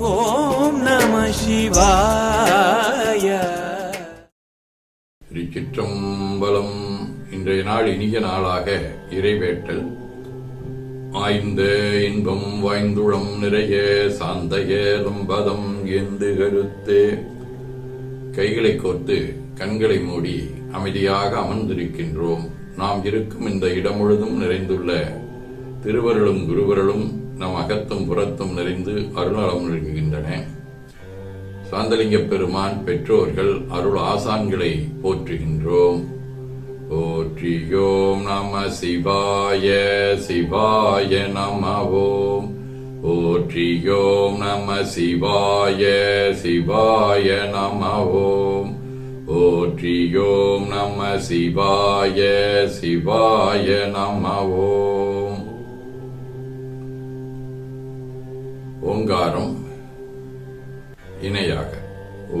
ஓம் நம சிவாய. திருச்சிற்றம்பலம். இன்றைய நாள் இனிய நாளாக இறைவேட்டல். ஆய்ந்த இன்பம் வாய்ந்துளம் நிறைய சாந்தைய லம்பதம் என்று கருத்து. கைகளை கோர்த்து கண்களை மூடி அமைதியாக அமர்ந்திருக்கின்றோம். நாம் இருக்கும் இந்த இடம் முழுதும் நிறைந்துள்ள திருவருளும் குருவருளும் நம் அகத்தும் புறத்தும் நிறைந்து அருளலம் நிற்கின்றன சாந்தலிங்க பெருமான் பெற்றோர்கள் அருள் ஆசான்களை போற்றுகின்றோம். போற்றியோம் நம சிவாய சிவாய நம ஓம் போற்றியோம் நம சிவாய சிவாய நமவோம் ஓம் போற்றியோம் நம சிவாய சிவாய நம ஓங்காரம் இணையாக. ஓ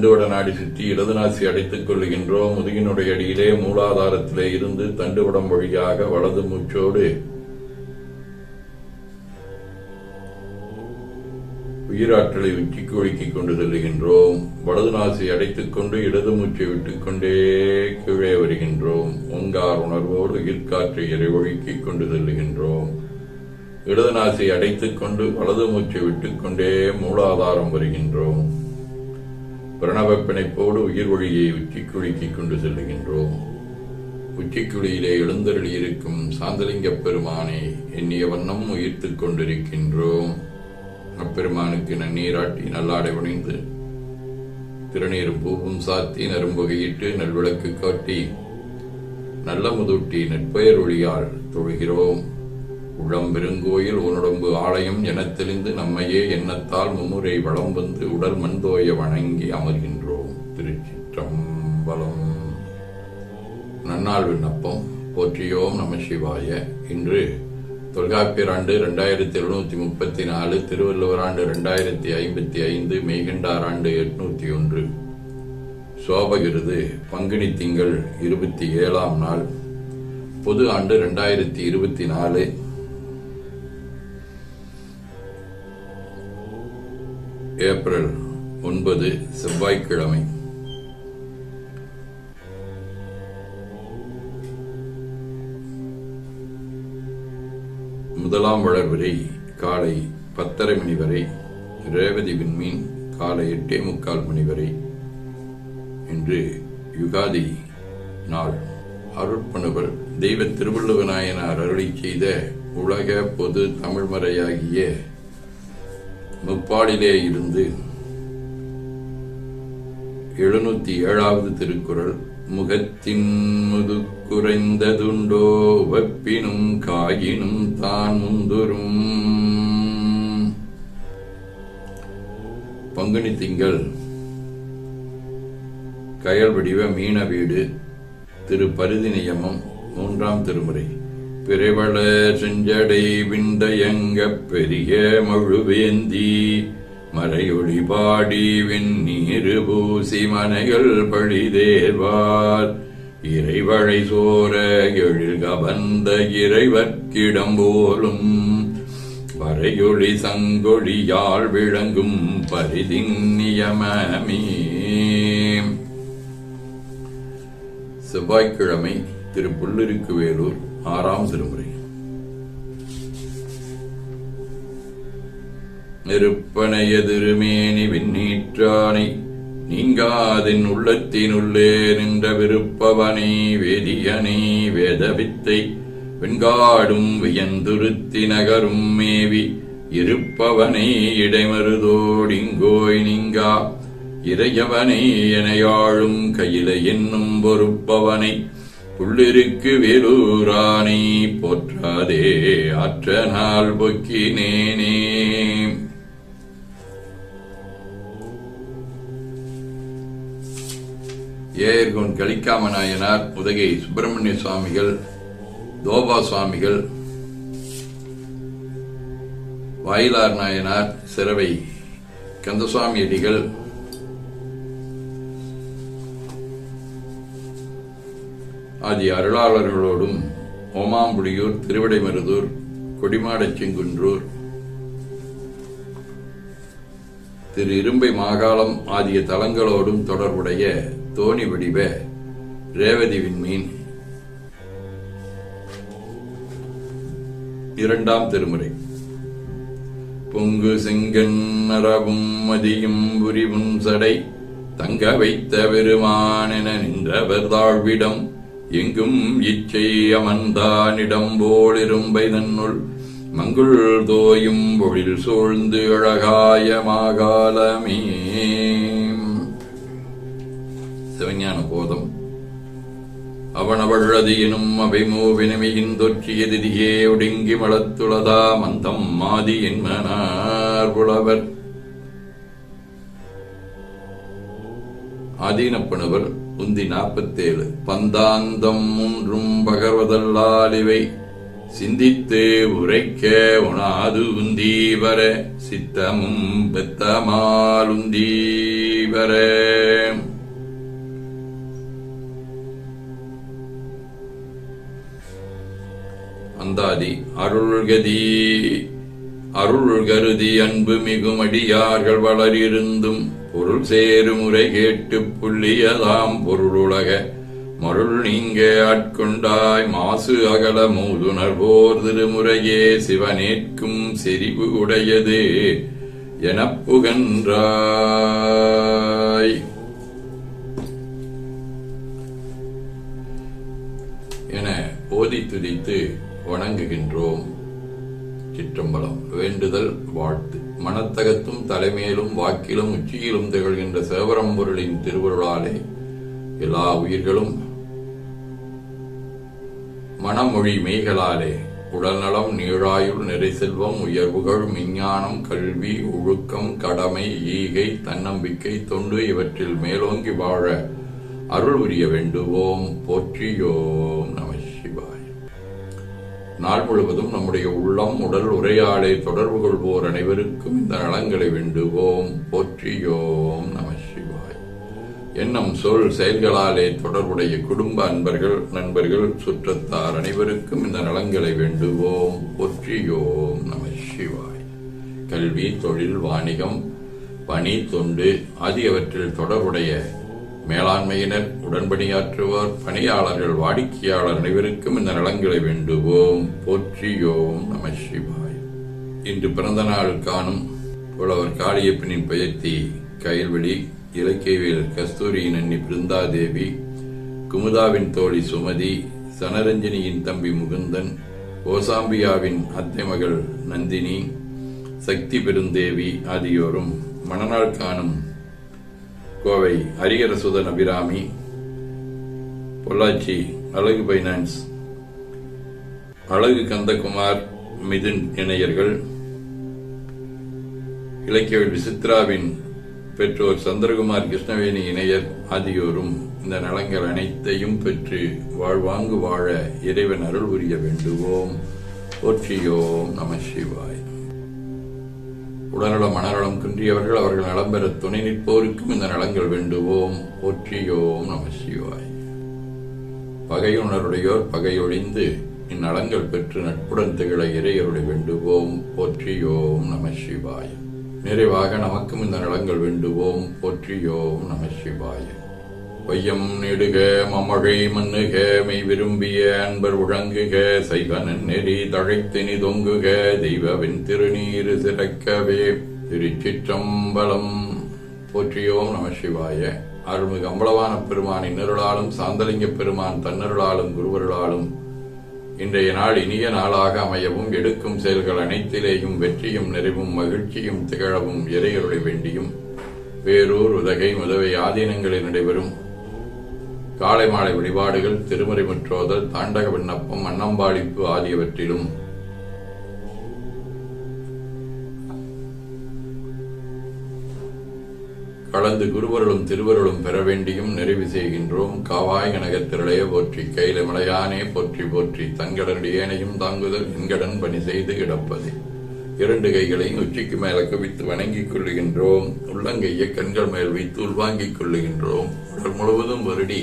தண்டுவட நாடி சுற்றி இடதுநாசி அடைத்துக் கொள்கின்றோம் முதுகினுடைய அடியிலே மூலாதாரத்திலே இருந்து தண்டுவடம் வழியாக வலது மூச்சோடு உயிராற்றலை உச்சி கொழுக்கிக் கொண்டு செல்லுகின்றோம். வலது நாசி அடைத்துக் கொண்டு இடது மூச்சை விட்டுக்கொண்டே கீழே வருகின்றோம். ஒங்கார் உணர்வோடு உயிர்காற்றை இறைவொழுக்கிக் கொண்டு செல்லுகின்றோம். இடது நாசி அடைத்துக் கொண்டு வலது மூச்சை விட்டுக்கொண்டே மூலாதாரம் வருகின்றோம். பிரணவ பிணைப்போடு உயிர் ஒளியை உச்சிக்குழிக்கு கொண்டு செல்லுகின்றோம். உச்சிக்குழியிலே எழுந்தருளியிருக்கும் சாந்தலிங்கப் பெருமானை எண்ணிய வண்ணம் உயிர்த்துக் கொண்டிருக்கின்றோம். அப்பெருமானுக்கு நன்னீராட்டி நல்லாடை உணைந்து திருநீரும் பூவும் சாத்தி நரும்புகையிட்டு நல்விளக்கு காட்டி நல்ல முதூட்டி நெற்பெயர் ஒளியால் தொழுகிறோம். உளம் பெருங்கோயில் உன்னுடம்பு ஆலயம் எனத் தெளிந்து நம்மையே எண்ணத்தால் மும்முறை வளம் வந்து உடல் மண்தோய வணங்கி அமர்கின்றோம். திருச்சிற்றம்பலம். நன்னாள் விண்ணப்பம். போற்றியோம் நம சிவாய. இன்று தொல்காப்பியர் ஆண்டு இரண்டாயிரத்தி எழுநூத்தி முப்பத்தி நாலு திருவள்ளுவர் ஆண்டு ரெண்டாயிரத்தி ஐம்பத்தி ஐந்து மெய்கண்டார் ஆண்டு எட்நூத்தி ஒன்று. சோபகிருது பங்குனி திங்கள் இருபத்தி ஏழாம் நாள். பொது ஆண்டு ரெண்டாயிரத்தி இருபத்தி நாலு ஏப்ரல் ஒன்பது செவ்வாய்க்கிழமை. முதலாம் வளர்வரை காலை பத்தரை மணி வரை. ரேவதி விண்மீன் காலை எட்டே முக்கால் மணி வரை. இன்று யுகாதி நாள். அருட்பணுவர் தெய்வ திருவள்ளுவநாயனார் அருளி செய்த உலக பொது தமிழ்மறையாகிய முப்பாடிலே இருந்து எழுநூத்தி ஏழாவது திருக்குறள் முகத்தின் முதுக்குறைந்ததுண்டோ வெப்பினும் காயினும் தான் முந்துரும் பங்குனி திங்கள் கயல் வடிவ மீன வீடு திரு பருதி நியமம் மூன்றாம் திருமுறை. பிறைவள செஞ்சடை விண்டயங்க பெரிய மழுவேந்தி மறையொளி பாடி வெந்நீரு பூசி மனைகள் பழிதேர்வார். இறைவழை சோர எழில் கவர்ந்த இறைவர்க்கிடம் போலும் வரையொளி சங்கொழியால் விளங்கும் பரிதின் நியமமே. செவ்வாய்க்கிழமை திரு புல்லிருக்கு வேலூர் ஆறாம் திருமுறை நெருப்பனைய திருமேனி விண்ணீற்றானை நீங்காதின் உள்ளத்தினுள்ளே நின்ற விருப்பவனே வேதியனே வேதவித்தை வெண்காடும் வியந்துருத்தி நகரும் மேவி இருப்பவனே இடைமருதோடிங்கோய் நீங்கா இறையவனே எனையாழும் கையில என்னும் பொறுப்பவனை உள்ளிருக்கு வேலூரானை போற்றாதே ஆற்ற நாள் பொக்கினேனே. ஏர்கொன் கலிக்காம நாயனார் உதகை சுப்பிரமணிய சுவாமிகள் தோபா சுவாமிகள் வாயிலார் நாயனார் சிறவை கந்தசுவாமி அடிகள் ஆதி அருளாளர்களோடும் ஓமாம்புடியூர் திருவிடைமருதூர் கொடிமாடச்செங்குன்றூர் திரு இரும்பை மாகாளம் ஆகிய தலங்களோடும் தொடர்புடைய தோணி வடிவ ரேவதி விண்மீன். இரண்டாம் திருமுறை. பொங்கு செங்கன் மரபும் மதியும் புரிவும் சடை தங்க வைத்த பெருமானென நின்றவர் தாழ்விடம் எங்கும் இச்சை அமர்ந்தானிடம் போல் இரும்பை தன்னுள் மங்குள் தோயும் பொழில் சூழ்ந்து அழகாய மாகாலமே சிவஞான போதம். அவனவழது எனும் அபிமோவினமையின் தொற்றிய திதியே ஒடுங்கி மலத்துளதா மந்தம் மாதி என்மனார் புலவர். ஆதீனப்பனவர் உந்தி நாற்பத்தேழு. பந்தாந்தம் மூன்றும் பகர்வதல்லால் இவை சிந்தித்து உரைக்க உணாது உந்தீவர. சித்தமும் பெத்தமால் உந்தீவர அந்தாதி அருள்கதி அருள் கருதி அன்பு மிகும் அடியார்கள் வளரிருந்தும் பொருள் சேருமுறை கேட்டு புள்ளியதாம் பொருளுலக. மருள் நீங்க ஆட்கொண்டாய் மாசு அகல மூதுணர் போர் திருமுறையே சிவனேற்கும் செறிவு உடையது எனப் புகன்றாய். என ஓதி துதித்து வணங்குகின்றோம். சிற்றம்பலம் வேண்டுதல் வாழ்த்து. மனத்தகத்தும் தலைமையிலும் வாக்கிலும் உச்சியிலும் திகழ்கின்ற சேவரம்பொருளின் திருவருளாலே எல்லா உயிர்களும் மனமொழி மெய்களாலே உடல்நலம் நீழாயுள் நிறை செல்வம் உயர்வுகள் விஞ்ஞானம் கல்வி ஒழுக்கம் கடமை ஈகை தன்னம்பிக்கை தொண்டு இவற்றில் மேலோங்கி வாழ அருள் உரிய வேண்டுவோம் போற்றியோம். நாள் முழுவதும் நம்முடைய உள்ளம் உடல் உரையாடை தொடர்பு கொள்வோர் அனைவருக்கும் இந்த நலங்களை வேண்டுவோம். போற்றியோம் நம சிவாய். எண்ணம் சொல் செயல்களாலே தொடர்புடைய குடும்ப அன்பர்கள் நண்பர்கள் சுற்றத்தார் அனைவருக்கும் இந்த நலங்களை வேண்டுவோம். போற்றியோம் நம சிவாய். கல்வி தொழில் வாணிகம் பணி தொண்டு ஆகியவற்றில் தொடர்புடைய மேலாண்மையினர் உடன்பணியாற்றுவோர் பணியாளர்கள் வாடிக்கையாளர் அனைவருக்கும் இந்த நலன்களை வேண்டுவோம். போற்றியோம் நம சிவாய். இன்று பிறந்த நாள் காணும் புலவர் காளியப்பனின் பெயர்த்தி கயல்வெளி இலக்கியவியல் கஸ்தூரியின் அண்ணி பிருந்தாதேவி குமுதாவின் தோழி சுமதி சனரஞ்சினியின் தம்பி முகுந்தன் ஓசாம்பியாவின் அத்தை மகள் நந்தினி சக்தி பெருந்தேவி ஆகியோரும் மணநாள் காணும் கோவை ஹரிகரசுதன் அபிராமி பொள்ளாச்சி அழகு பைனான்ஸ் அழகு கந்தகுமார் மிதுன் இணையர்கள் இலக்கிய விசித்ராவின் பெற்றோர் சந்திரகுமார் கிருஷ்ணவேணி இணையர் ஆகியோரும் இந்த நலங்கள் அனைத்தையும் பெற்று வாழ்வாங்கு வாழ இறைவன் அருள் புரிய வேண்டுவோம். போற்றியோம் நம சிவாய். உடல்நலம் மனநலம் குன்றியவர்கள் அவர்கள் நலம் பெற துணை நிற்போருக்கும் இந்த நலங்கள் வேண்டுவோம். போற்றியோம் நம சிவாய். பகையுணருடையோர் பகையொழிந்து இந்நலங்கள் பெற்று நட்புடன் திகழ இறையருடைய வேண்டுவோம். போற்றியோம் நம சிவாய். நிறைவாக நமக்கும் இந்த நலங்கள் வேண்டுவோம். போற்றியோம் நம சிவாயம் வையம் நெடுக மமழை மண்ணுக மெய் விரும்பிய அன்பர் உழங்குக சைவனன் நெறி தழைத்தினி தொங்குக தெய்வவின் திருநீரு சிறக்கவே திருச்சிற்றம்பலம். போற்றியோம் நம சிவாய. அருள்மிகு அம்பலவான பெருமான் இன்னருளாலும் சாந்தலிங்க பெருமான் தன்னருளாலும் குருவருளாலும் இன்றைய நாள் இனிய நாளாக அமையவும் எடுக்கும் செயல்கள் அனைத்திலேயும் வெற்றியும் நிறைவும் மகிழ்ச்சியும் திகழவும் இறையருளை வேண்டியும் வேறூர் உதகை முதவை ஆதீனங்களில் நடைபெறும் காலை மாலை வழிபாடுகள் திருமறை முற்றோதல் தாண்டக விண்ணப்பம் அன்னம்பாடிப்பு ஆகியவற்றிலும். கலந்து குருவருளும் திருவருளும் பெற வேண்டியும் நிறைவு செய்கின்றோம். காவாய் கனகத்திரளைய போற்றி கையில மலையானே போற்றி போற்றி தங்கடனுடையேனையும் தாங்குதல் என்கடன் பணி செய்து கிடப்பது. இரண்டு கைகளையும் உச்சிக்கு மேல குவித்து வணங்கிக் கொள்ளுகின்றோம். உள்ளங்கையை கண்கள் மேல் வைத்து உள்வாங்கிக் கொள்ளுகின்றோம். உடல் முழுவதும் வருடி.